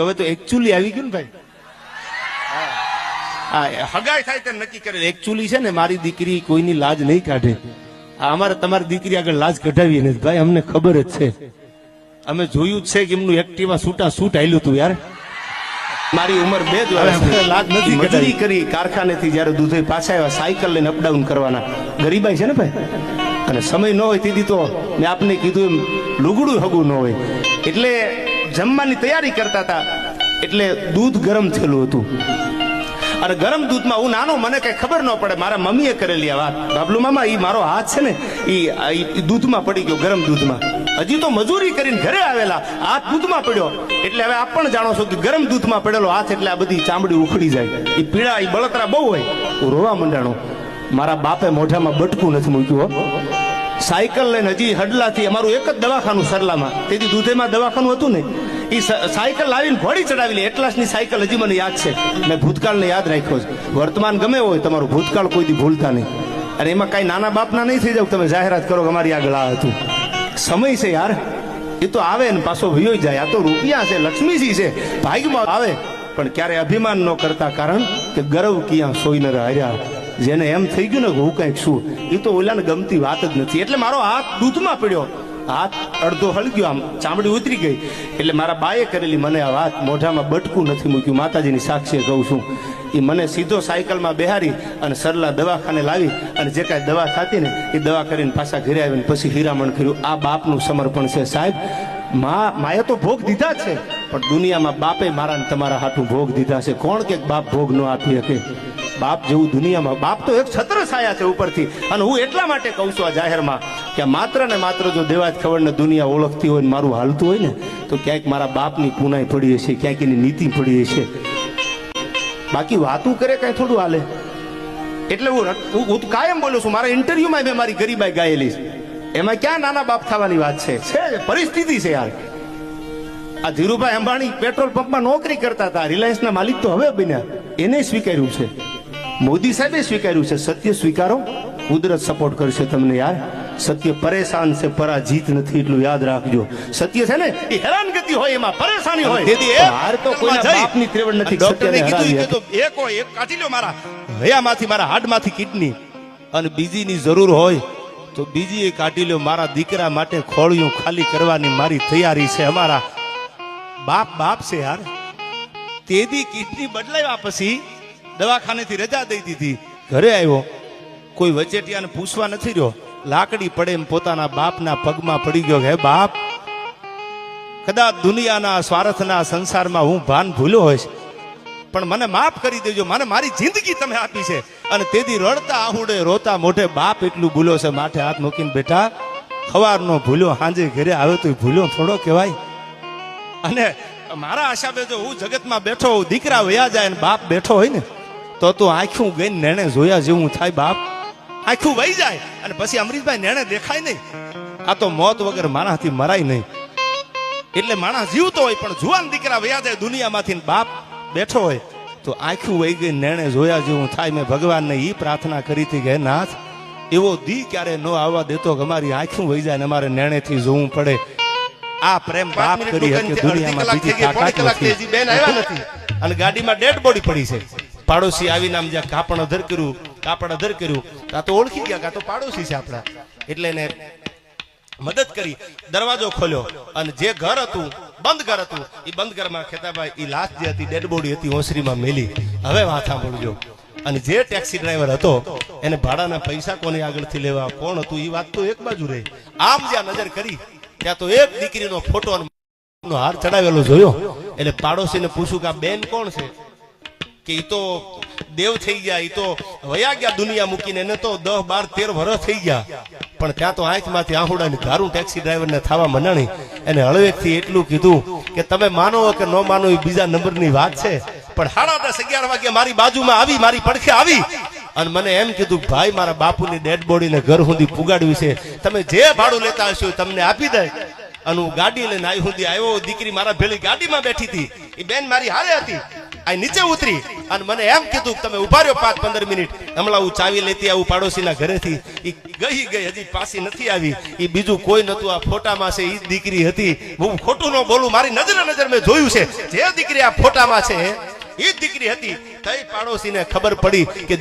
હવે તો એકચ્યુઅલી આવી ગયું ને ભાઈ. હા. હગાઈ થાય તે નક્કી કરે. એકચ્યુઅલી છે ને મારી દીકરી કોઈની લાજ નહીં કાઢે. આ અમારે તમારી દીકરી આગળ લાજ કઢાવી નથી ભાઈ અમને ખબર જ છે. અમે જોયું જ છે કે એમનું એક્ટિવા છૂટા છૂટ આવેલું હતું યાર. મારી ઉંમર બે જ. લાજ નથી મજૂરી કરી કારખાનેથી જ્યારે દૂધે પાછા આવ્યા સાયકલ લઈને અપડાઉન કરવાના. ગરીબાઈ છે ને ભાઈ? અને સમય ન હોય તેથી તો મેં આપને કીધું એમ લુગડું હગું ન હોય. એટલે જમવાની તૈયારી કરતા હતા. એટલે દૂધ ગરમ થયેલું હતું. અને ગરમ દૂધમાં હું નાનો, મને કઈ ખબર ન પડે, મારા મમ્મીએ કરેલી આ વાત. બાબલુ મામા એ મારો હાથ છે ને એ દૂધમાં પડી ગયો, ગરમ દૂધમાં. હજી તો મજૂરી કરીને ઘરે આવેલા, હાથ દૂધમાં પડ્યો. એટલે હવે આપ પણ જાણો છો કે ગરમ દૂધમાં પડેલો હાથ, એટલે આ બધી ચામડી ઉખડી જાય. એ પીળા એ બળતરા બહુ હોય. હું રોવા મંડાણો. મારા બાપે મોઢામાં બટકું નથી મૂક્યું સાયકલ લઈને હજી હડલાથી અમારું એક જ દવાખાનું સરલામાં. તેથી દૂધેમાં દવાખાનું હતું ને એ સાયકલ લાવીને ઘોડી ચડાવી લે એટલાસની સાયકલ હજી મને યાદ છે. મેં ભૂતકાળને યાદ રાખ્યો છે. વર્તમાન ગમે હોય તમારું ભૂતકાળ કોઈથી ભૂલતા નહીં. અને એમાં કાંઈ નાના બાપના નહીં થઈ જાવ તમે જાહેરાત કરો અમારી આગળ આ હતું. સમય છે યાર. એ તો આવે ને પાછો વયો જાય. આ તો રૂપિયા છે, લક્ષ્મીજી છે. ભાગ્યમાં આવે. પણ ક્યારે અભિમાન ન કરતા કારણ કે ગર્વ ક્યાં સોઈ ન હાર્યા. જેને એમ થઈ ગયું ને હું કંઈક શું એ તો ઓલાને ગમતી વાત જ નથી. એટલે મારો હાથ દૂધમાં પડ્યો. હાથ અડધો હળગ્યો આમ ચામડી ઉતરી ગઈ. એટલે મારા બાએ કરેલી મને આ વાત મોઢામાં બટકું નથી મૂક્યું. માતાજીની સાક્ષી કહું છું. એ મને સીધો સાયકલમાં બેહારી અને સરલા દવાખાને લાવી અને જે કાંઈ દવા થતી ને એ દવા કરીને પાછા ઘરે આવીને પછી હીરામણ કર્યું. આ બાપનું સમર્પણ છે સાહેબ. મા માએ તો ભોગ દીધા છે, પણ દુનિયામાં બાપે મારા તમારા હાથું ભોગ દીધા છે. કોણ કે બાપ ભોગ ન આપી શકે? બાપ જેવું દુનિયામાં બાપ તો એક છત્ર છાયા છે ઉપરથી. અને હું એટલા માટે કહું છું આ જાહેરમાં. કે માત્ર ને માત્ર જો દેવાજ ખબર ને દુનિયા ઓળખતી હોય ને મારું હાલતું હોય ને, તો ક્યાંક મારા બાપની પુનાઈ પડી હશે, ક્યાંક એની નીતિ પડી હશે. બાકી વાતું કરે કઈ થોડું હાલે. એટલે હું હું કાયમ બોલું છું, મારા ઇન્ટરવ્યુમાં મેં મારી ગરીબાઈ ગાયેલી એમાં ક્યાં નાના બાપ થવાની વાત છે? છે પરિસ્થિતિ છે યાર. આ ધીરુભાઈ અંબાણી પેટ્રોલ પંપમાં નોકરી કરતા હતા, રિલાયન્સના માલિક તો હવે બન્યા. એને સ્વીકાર્યું છે. મોદી સાહેબે સ્વીકાર્યું છે. સત્ય સ્વીકારો, કુદરત સપોર્ટ કરશે તમને યાર. સત્ય પરેશાન છે પરાજીત નથી એટલું યાદ રાખજો. સત્ય છે ને એ હેરાન ગતિ હોય એમાં પરેશાની હોય. દીદી હાર તો કોઈના. બાપની ત્રેવડ નથી ડોક્ટરને કીધું કે તો એક હોય એક કાઢી લ્યો મારા હયામાંથી મારા હાડમાંથી કિડની. અને બીજીની જરૂર હોય તો બીજી એ કાઢી લ્યો મારા દીકરા માટે ખોળિયું ખાલી કરવાની મારી તૈયારી છે અમારા. બાપ બાપ છે યાર. તેદી કિડની બદલાવ્યા પછી દવાખાનેથી રજા દઈ દીધી. ઘરે આવ્યો. કોઈ વચેટિયાને પૂછવા નથી રહ્યો. લાકડી પડે એમ પોતાના બાપના પગમાં પડી ગયો હે બાપ, કદાચ દુનિયાના સ્વાર્થના સંસારમાં હું ભાન ભૂલ્યો હોઈશ, પણ મને માફ કરી દેજો, મને મારી જિંદગી તમે આપી છે. અને તેથી રડતા આહુડે રોતા મોઢે બાપ એટલું ભૂલ્યો છે, માથે હાથ મૂકીને બેઠા સવારનો ભૂલ્યો સાંજે ઘરે આવ્યો તો ભૂલ્યો થોડો કહેવાય. અને મારા આશાબે જો હું જગતમાં બેઠો દીકરા વયા જાય ને બાપ બેઠો હોય ને, તો તું આંખું ગઈને નેણે જોયા જેવું થાય બાપ. આંખું વહી જાય અને પછી અમરીશભાઈ નેણે દેખાય નહીં. આ તો મોત વગર મારાથી મરાય નહીં. એટલે માણસ જીવતો હોય પણ જુવાન દીકરા વયા જાય દુનિયામાંથી ને બાપ બેઠો હોય તો આખું વહી ગઈ નેણે જોયા જેવું થાય. મેં ભગવાનને એ પ્રાર્થના કરી હતી કે નાથ એવો દી ક્યારે ન આવવા દેતો કે અમારી આંખું વહી જાય ને અમારે નેણેથી જોવું પડે. આ પ્રેમ બાપ કરી શકે દુનિયામાં બીજી તાકાત નથી. બેન આવ્યા નથી. અને ગાડીમાં ડેડ બોડી પડી છે. પાડોશી આવીને આમ જ્યાં કાપણ અધર કર્યું કાપડ અધર કર્યું. કાં તો ઓળખી ગયા, કાં તો પાડોશી છે આપણા. એટલે એને મદદ કરી. દરવાજો ખોલ્યો. અને જે ઘર હતું, બંધ ઘર હતું એ બંધ ઘરમાં ખેતાભાઈ એ લાશ જે હતી, ડેડ બોડી હતી, ઓસરીમાં મેલી. હવે વાત સાંભળજો. અને જે ટેક્સી ડ્રાઈવર હતો, એને ભાડાના પૈસા કોને આગળથી લેવા, કોણ હતું એ વાત તો એક બાજુ રહી. આમ જ્યાં નજર કરી, ત્યાં તો એક દીકરીનો ફોટો હાર ચડાવેલો જોયો. એટલે પાડોશીને પૂછ્યું કે આ બેન કોણ છે? કે એ તો દેવ થઈ ગયા એ તો વયા ગયા દુનિયા મૂકીને, એને તો દસ બાર, તેર વર્ષ થઈ ગયા. પણ ત્યાં તો આંખમાંથી આહુડાની ધારું ટેક્સી ડ્રાઈવરને થવા મનાણી. એને હળવેકથી એટલું કીધું કે તમે માનો કે ન માનો એ બીજા નંબરની વાત છે, પણ સાડા દસ, અગિયાર વાગે મારી બાજુમાં આવી, મારી પડખે આવી. અને મને એમ કીધું, ભાઈ, મારા બાપુની ડેડ બોડીને ઘર સુધી પુગાડવી છે. તમે જે ભાડું લેતા હશો તમને આપી દે અને હું ગાડી લઈને આવી સુધી આવ્યો, દીકરી મારા ભેળી ગાડીમાં બેઠી હતી. એ બેન મારી હારે હતી. આ નીચે ઉતરી અને મને એમ કીધું કે તમે ઊભા પાંચ પંદર મિનિટ. હમણાં હું ચાવી લેતી આવું પાડોશીના ઘરેથી. એ ગઈ ગઈ, હજી પાછી નથી આવી. એ બીજું કોઈ નતું આ ફોટામાં છે એ દીકરી હતી. હું ખોટું ન બોલું, મારી નજરે નજર મેં જોયું છે. જે દીકરી આ ફોટામાં છે એ દીકરી હતી. તઈ પાડોશીને ખબર પડી કે